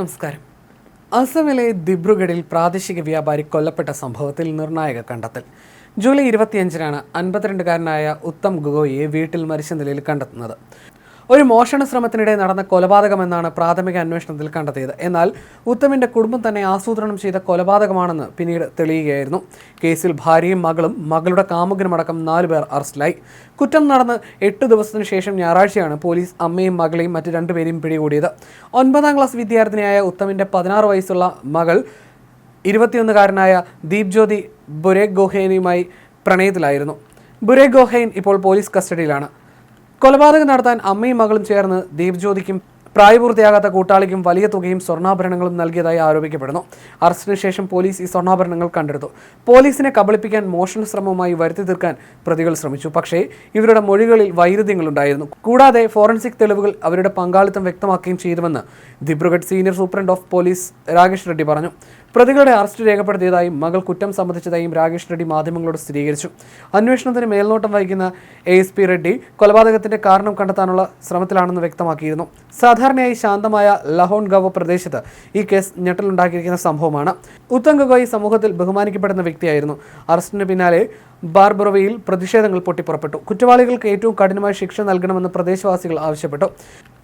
നമസ്കാരം. അസമിലെ ദിബ്രുഗഡിൽ പ്രാദേശിക വ്യാപാരി കൊല്ലപ്പെട്ട സംഭവത്തിൽ നിർണായക കണ്ടെത്തൽ. ജൂലൈ ഇരുപത്തിയഞ്ചിനാണ് അൻപത്തിരണ്ടുകാരനായ ഉത്തം ഗൊഗോയിയെ വീട്ടിൽ മരിച്ച നിലയിൽ കണ്ടെത്തുന്നത്. ഒരു മോഷണ ശ്രമത്തിനിടെ നടന്ന കൊലപാതകമെന്നാണ് പ്രാഥമിക അന്വേഷണത്തിൽ കണ്ടെത്തിയത്. എന്നാൽ ഉത്തമിന്റെ കുടുംബം തന്നെ ആസൂത്രണം ചെയ്ത കൊലപാതകമാണെന്ന് പിന്നീട് തെളിയുകയായിരുന്നു. കേസിൽ ഭാര്യയും മകളും മകളുടെ കാമുകനുമടക്കം നാലുപേർ അറസ്റ്റിലായി. കുറ്റം നടന്ന് എട്ട് ദിവസത്തിനു ശേഷം ഞായറാഴ്ചയാണ് പോലീസ് അമ്മയും മകളെയും മറ്റ് രണ്ടുപേരെയും പിടികൂടിയത്. ഒൻപതാം ക്ലാസ് വിദ്യാർത്ഥിനിയായ ഉത്തമിന്റെ പതിനാറ് വയസ്സുള്ള മകൾ ഇരുപത്തിയൊന്നുകാരനായ ദീപ് ജ്യോതി ബുരേഗ് ഗോഹൈനുമായി പ്രണയത്തിലായിരുന്നു. ബുരേഗ് ഗോഹൈൻ ഇപ്പോൾ പോലീസ് കസ്റ്റഡിയിലാണ്. കൊലപാതകം നടത്താൻ അമ്മയും മകളും ചേർന്ന് ദീപ് ജ്യോതിക്കും പ്രായപൂർത്തിയാകാത്ത കൂട്ടാളിക്കും വലിയ തുകയും സ്വർണാഭരണങ്ങളും നൽകിയതായി ആരോപിക്കപ്പെടുന്നു. അറസ്റ്റിന് ശേഷം പോലീസ് ഈ സ്വർണാഭരണങ്ങൾ കണ്ടെടുത്തു. പോലീസിനെ കബളിപ്പിക്കാൻ മോഷണ ശ്രമവുമായി വരുത്തി തീർക്കാൻ പ്രതികൾ ശ്രമിച്ചു. പക്ഷേ ഇവരുടെ മൊഴികളിൽ വൈരുദ്ധ്യങ്ങളുണ്ടായിരുന്നു. കൂടാതെ ഫോറൻസിക് തെളിവുകൾ അവരുടെ പങ്കാളിത്തം വ്യക്തമാക്കുകയും ചെയ്തുവെന്ന് Dibrugarh senior superintendent of police Rakesh Reddy പറഞ്ഞു. പ്രതികളുടെ അറസ്റ്റ് രേഖപ്പെടുത്തിയതായും മകൾ കുറ്റം സമ്മതിച്ചതായും രാകേഷ് റെഡ്ഡി മാധ്യമങ്ങളോട് സ്ഥിരീകരിച്ചു. അന്വേഷണത്തിന് മേൽനോട്ടം വഹിക്കുന്ന എ എസ് പി റെഡ്ഡി കൊലപാതകത്തിന്റെ കാരണം കണ്ടെത്താനുള്ള ശ്രമത്തിലാണെന്ന് വ്യക്തമാക്കിയിരുന്നു. സാധാരണയായി ശാന്തമായ ലഹോൺ ഗവ പ്രദേശത്ത് ഈ കേസ് ഞെട്ടലുണ്ടാക്കിയിരിക്കുന്ന സംഭവമാണ്. ഉത്തം സമൂഹത്തിൽ ബഹുമാനിക്കപ്പെടുന്ന വ്യക്തിയായിരുന്നു. അറസ്റ്റിന് പിന്നാലെ ബാർബറോവയിൽ പ്രതിഷേധങ്ങൾ പൊട്ടിപ്പുറപ്പെട്ടു. കുറ്റവാളികൾക്ക് ഏറ്റവും കഠിനമായ ശിക്ഷ നൽകണമെന്ന് പ്രദേശവാസികൾ ആവശ്യപ്പെട്ടു.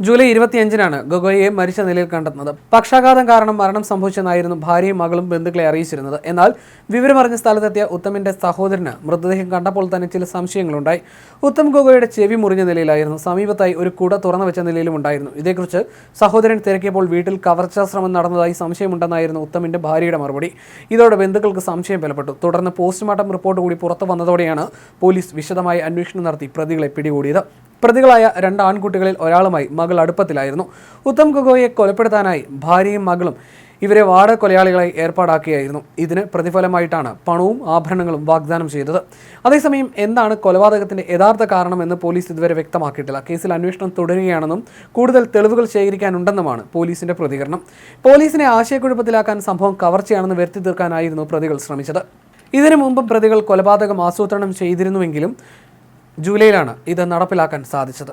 ജൂലൈ ഇരുപത്തിയഞ്ചിനാണ് ഗൊഗോയെ മരിച്ച നിലയിൽ കണ്ടെത്തുന്നത്. പക്ഷാഘാതം കാരണം മരണം സംഭവിച്ചെന്നായിരുന്നു ഭാര്യയും മകളും ബന്ധുക്കളെ അറിയിച്ചിരുന്നത്. എന്നാൽ വിവരമറിഞ്ഞ സ്ഥലത്തെത്തിയ ഉത്തമിന്റെ സഹോദരന് മൃതദേഹം കണ്ടപ്പോൾ തന്നെ ചില സംശയങ്ങളുണ്ടായി. ഉത്തം ഗൊഗോയുടെ ചെവി മുറിഞ്ഞ നിലയിലായിരുന്നു. സമീപത്തായി ഒരു കുട തുറന്നു വെച്ച നിലയിലും ഉണ്ടായിരുന്നു. ഇതേക്കുറിച്ച് സഹോദരൻ തിരക്കിയപ്പോൾ വീട്ടിൽ കവർച്ചാ ശ്രമം നടന്നതായി സംശയമുണ്ടെന്നായിരുന്നു ഉത്തമിന്റെ ഭാര്യയുടെ മറുപടി. ഇതോടെ ബന്ധുക്കൾക്ക് സംശയം ബലപ്പെട്ടു. തുടർന്ന് പോസ്റ്റ്മോർട്ടം റിപ്പോർട്ട് കൂടി വന്നതോടെയാണ് പോലീസ് വിശദമായ അന്വേഷണം നടത്തി പ്രതികളെ പിടികൂടിയത്. പ്രതികളായ രണ്ട് ആൺകുട്ടികളിൽ ഒരാളുമായി മകൾ അടുപ്പത്തിലായിരുന്നു. ഉത്തം ഗൊഗോയെ കൊലപ്പെടുത്താനായി ഭാര്യയും മകളും ഇവരെ വാട കൊലയാളികളായി ഏർപ്പാടാക്കിയായിരുന്നു. ഇതിന് പ്രതിഫലമായിട്ടാണ് പണവും ആഭരണങ്ങളും വാഗ്ദാനം ചെയ്തത്. അതേസമയം എന്താണ് കൊലപാതകത്തിന്റെ യഥാർത്ഥ കാരണമെന്ന് പോലീസ് ഇതുവരെ വ്യക്തമാക്കിയിട്ടില്ല. കേസിൽ അന്വേഷണം തുടരുകയാണെന്നും കൂടുതൽ തെളിവുകൾ ശേഖരിക്കാനുണ്ടെന്നുമാണ് പോലീസിന്റെ പ്രതികരണം. പോലീസിനെ ആശയക്കുഴപ്പത്തിലാക്കാൻ സംഭവം കവർച്ചയാണെന്ന് വരുത്തി തീർക്കാനായിരുന്നു പ്രതികൾ ശ്രമിച്ചത്. ഇതിനു മുമ്പും പ്രതികൾ കൊലപാതകം ആസൂത്രണം ചെയ്തിരുന്നുവെങ്കിലും ജൂലൈയിലാണ് ഇത് നടപ്പിലാക്കാൻ സാധിച്ചത്.